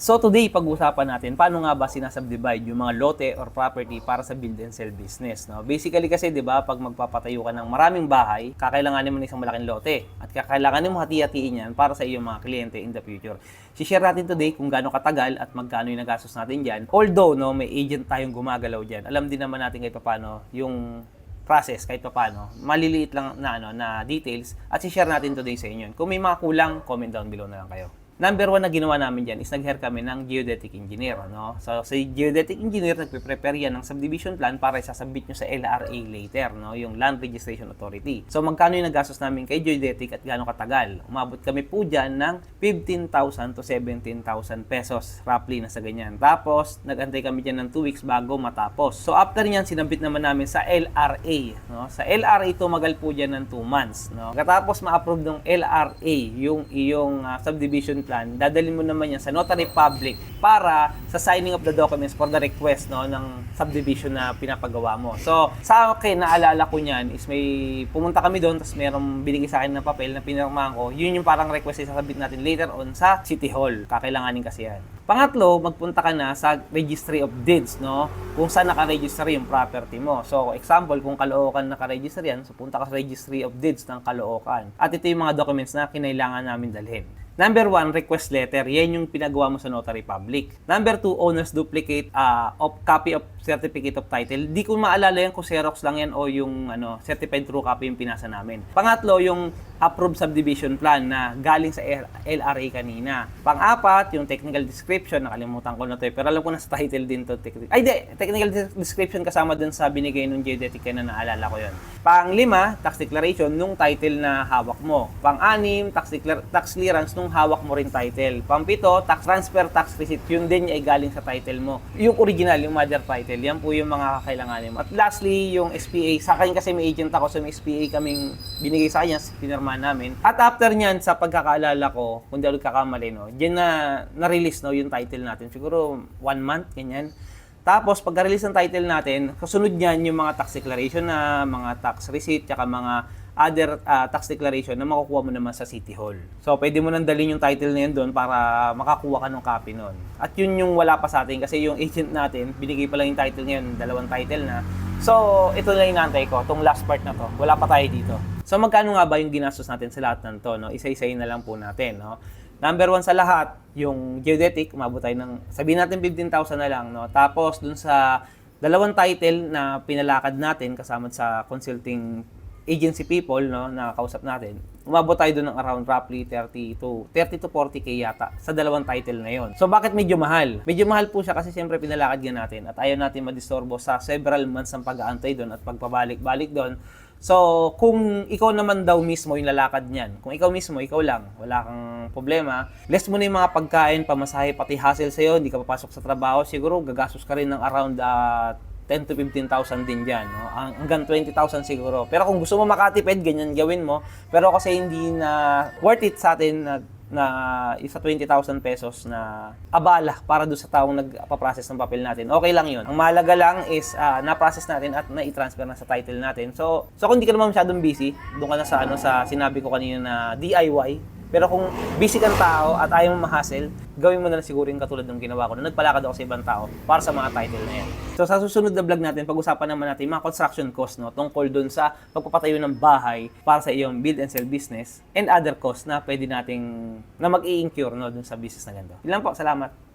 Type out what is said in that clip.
So today, pag-usapan natin paano nga ba sinasubdivide yung mga lote or property para sa build and sell business. No? Basically kasi, di ba, pag magpapatayo ka ng maraming bahay, kakailanganin mo ng isang malaking lote at kakailanganin mo hati-hatiin yan para sa iyong mga kliyente in the future. Si-share natin today kung gaano katagal at magkano yung nagastos natin dyan. Although, no, may agent tayong gumagalaw dyan, alam din naman natin kahit paano yung process kahit paano, maliliit lang na ano na details at si-share natin today sa inyo. Kung may mga kulang, comment down below na lang kayo. Number one na ginawa namin dyan is nag-hire kami ng geodetic engineer. No? So, sa geodetic engineer, nagpe-prepare yan ng subdivision plan para isasubmit nyo sa LRA later, no? yung Land Registration Authority. So, magkano yung nagastos namin kay geodetic at gaano katagal? Umabot kami po dyan ng 15,000 to 17,000 pesos, roughly na sa ganyan. Tapos, nag-antay kami dyan ng 2 weeks bago matapos. So, after nyan, sinabit naman namin sa LRA. No? Sa LRA, tumagal po dyan ng 2 months. No? Katapos ma-approve ng LRA yung iyong ah, subdivision plan, dadalhin mo naman yan sa notary public para sa signing of the documents for the request no, ng subdivision na pinapagawa mo. So, sa akin, naalala ko niyan is may pumunta kami doon, tapos mayroong binigay sa akin na papel na pinirmahan ko. Yun yung parang request na sasabit natin later on sa City Hall. Kakailanganin kasi yan. Pangatlo, magpunta ka na sa Registry of Deeds, no? Kung saan nakaregister yung property mo. So, example, kung Caloocan nakaregister yan, so punta ka sa Registry of Deeds ng Caloocan. At ito yung mga documents na kinailangan namin dalhin. Number one, request letter. Yan yung pinagawa mo sa notary public. Number two, owner's duplicate uh, of copy of certificate of title. Di ko maalala yan kung Xerox lang yan o yung ano, certified true copy yung pinasa namin. Pangatlo, yung approved subdivision plan na galing sa LRA kanina. Pang-apat, yung technical description. Nakalimutan ko na to eh. Pero alam ko na sa title din to. Ay, di. Technical de- description kasama dun sa binigay nung geodetic na naalala ko yun. Pang-lima, tax declaration nung title na hawak mo. Pang-anim, tax, declar- tax clearance nung hawak mo rin title. Pang-pito, tax transfer, tax receipt. Yun din ay galing sa title mo. Yung original, yung mother title. Yan po yung mga kakailanganin mo. At lastly, yung SPA. Sa akin kasi may agent ako, so may SPA kaming binigay sa kanya, pinirmahan namin. At after nyan, sa pagkakaalala ko, kung di ako kakamali, no, dyan na na-release no, yung title natin. Siguro one month, ganyan. Tapos, pagka-release ng title natin, kasunod niyan yung mga tax declaration na, mga tax receipt, tsaka mga other ah, tax declaration na makukuha mo naman sa City Hall. So, pwede mo nang dalhin yung title na yun doon para makakuha ka ng copy nun. At yun yung wala pa sa atin kasi yung agent natin, binigay pa lang yung title ngayon, dalawang title na. So, ito na inaantay ko, tong last part na to. Wala pa tayo dito. So, magkano nga ba yung ginastos natin sa lahat ng to? No? Isa-isayin na lang po natin. No? Number one sa lahat, yung geodetic, umabot tayo ng, sabihin natin 15,000 na lang. No? Tapos, dun sa dalawang title na pinalakad natin kasama sa consulting agency people no na kausap natin umabot tayo doon ng around roughly 30 to 30 to 40k yata sa dalawang title na yon. So bakit medyo mahal? Medyo mahal po siya kasi siyempre pinalakad nga natin at ayaw natin madisturbo sa several months ng pag-aantay doon at pagpabalik-balik doon. So, kung ikaw naman daw mismo yung lalakad niyan, kung ikaw mismo, ikaw lang, wala kang problema, less mo na yung mga pagkain, pamasahe, pati hassle sa'yo, hindi ka papasok sa trabaho, siguro gagastos ka rin ng around ah, 10 to 15,000 din dyan. No? Ang- Hanggang 20,000 siguro. Pero kung gusto mo makatipid, ganyan gawin mo. Pero kasi hindi na worth it sa atin na, na isa 20,000 pesos na abala para doon sa taong nagpa-process ng papel natin. Okay lang yun. Ang mahalaga lang is ah, na-process natin at na-transfer na sa title natin. So, so kung hindi ka naman masyadong busy, doon ka na sa, ano, sa sinabi ko kanina na DIY, pero kung busy kang tao at ayaw mo ma-hassle, gawin mo na lang siguro yung katulad ng ginawa ko na nagpalakad ako sa ibang tao para sa mga title na yan. So sa susunod na vlog natin, pag-usapan naman natin mga construction cost no, tungkol dun sa pagpapatayo ng bahay para sa iyong build and sell business and other costs na pwede nating na mag-i-incur no, dun sa business na ganito. Lang po, salamat.